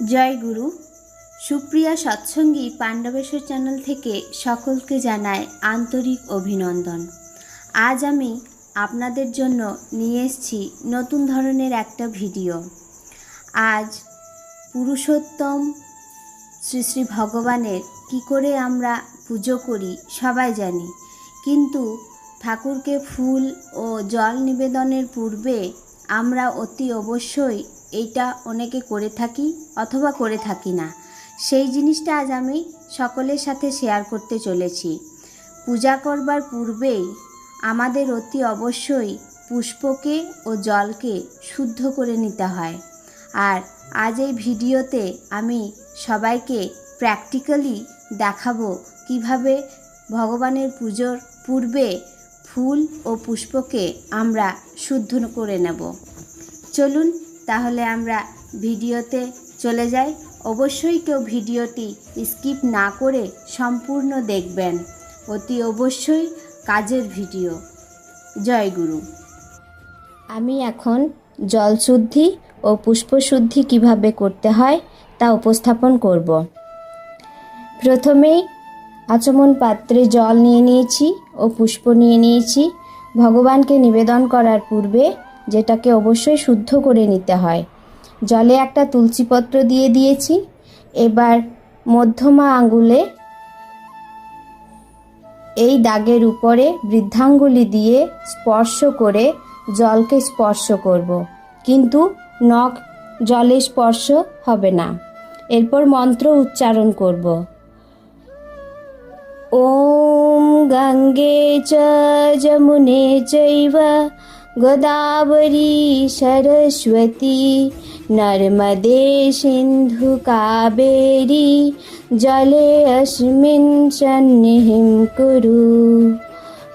জয় গুরু। Supriya সৎসঙ্গী Pandabeswar channel থেকে সকলকে জানায় আন্তরিক অভিনন্দন। আজ আমি আপনাদের জন্য নিয়ে এসেছি নতুন ধরনের একটা ভিডিও। আজ পুরুষোত্তম শ্রী শ্রী ভগবানের কি করে আমরা পুজো করি সবাই জানি। কিন্তু ঠাকুরকে ফুল ও জল নিবেদনের পূর্বে আমরা অতি অবশ্যই এইটা অনেকে করে থাকি অথবা করে থাকি না। সেই জিনিসটা আজ আমি সকলের সাথে শেয়ার করতে চলেছি। পূজা করবার পূর্বেই আমাদের অতি অবশ্যই পুষ্পকে ও জলকে শুদ্ধ করে নিতে হয়। আর আজ এই ভিডিওতে আমি সবাইকে প্র্যাকটিক্যালি দেখাবো কীভাবে ভগবানের পুজোর পূর্বে ফুল ও পুষ্পকে আমরা শুদ্ধ করে নেব। চলুন তাহলে আমরা ভিডিওতে চলে যাই। অবশ্যই কেউ ভিডিওটি স্কিপ না করে সম্পূর্ণ দেখবেন। অতি অবশ্যই কাজের ভিডিও। জয় গুরু। আমি এখন জলশুদ্ধি ও পুষ্পশুদ্ধি কীভাবে করতে হয় তা উপস্থাপন করব। প্রথমেই আচমন পাত্রে জল নিয়ে নিয়েছি ও পুষ্প নিয়ে নিয়েছি। ভগবানকে নিবেদন করার পূর্বে যেটাকে অবশ্যই শুদ্ধ করে নিতে হয়। জলে একটা তুলসীপত্র দিয়ে দিয়েছি। এবার মধ্যমা আঙ্গুলে এই দাগের উপরে বৃদ্ধাঙ্গুলি দিয়ে স্পর্শ করে জলকে স্পর্শ করব। কিন্তু নখ জলে স্পর্শ হবে না। এরপর মন্ত্র উচ্চারণ করব। ওম গঙ্গে চ যমুনে চৈবা गोदावरी सरस्वती नर्मदे सिन्धुकावेरी जले अस्मिन् सन्निहिं कुरु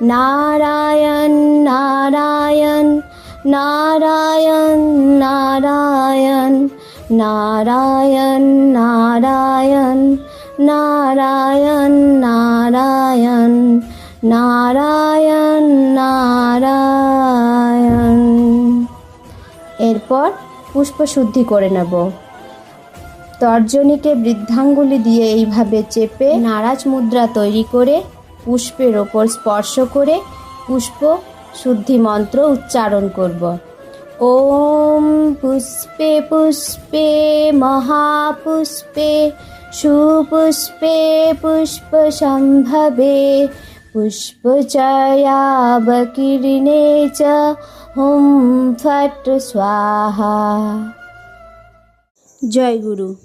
नारायण नारायण नारायण नारायण नारायण नारायण नारायण नारायण নারায়ণ নারায়ণ। এরপর পুষ্প শুদ্ধি করে নেব। তর্জনীকে বৃদ্ধাঙ্গুলি দিয়ে এইভাবে চেপে নারাজ মুদ্রা তৈরি করে পুষ্পের ওপর স্পর্শ করে পুষ্প শুদ্ধি মন্ত্র উচ্চারণ করব। ওম পুষ্পে পুষ্পে, মহাপুষ্পে, সুপুষ্পে পুষ্পসম্ভবে পুষ্পচয়াবকীর্ণে চ হুম ফট স্বাহা। জয় গুরু।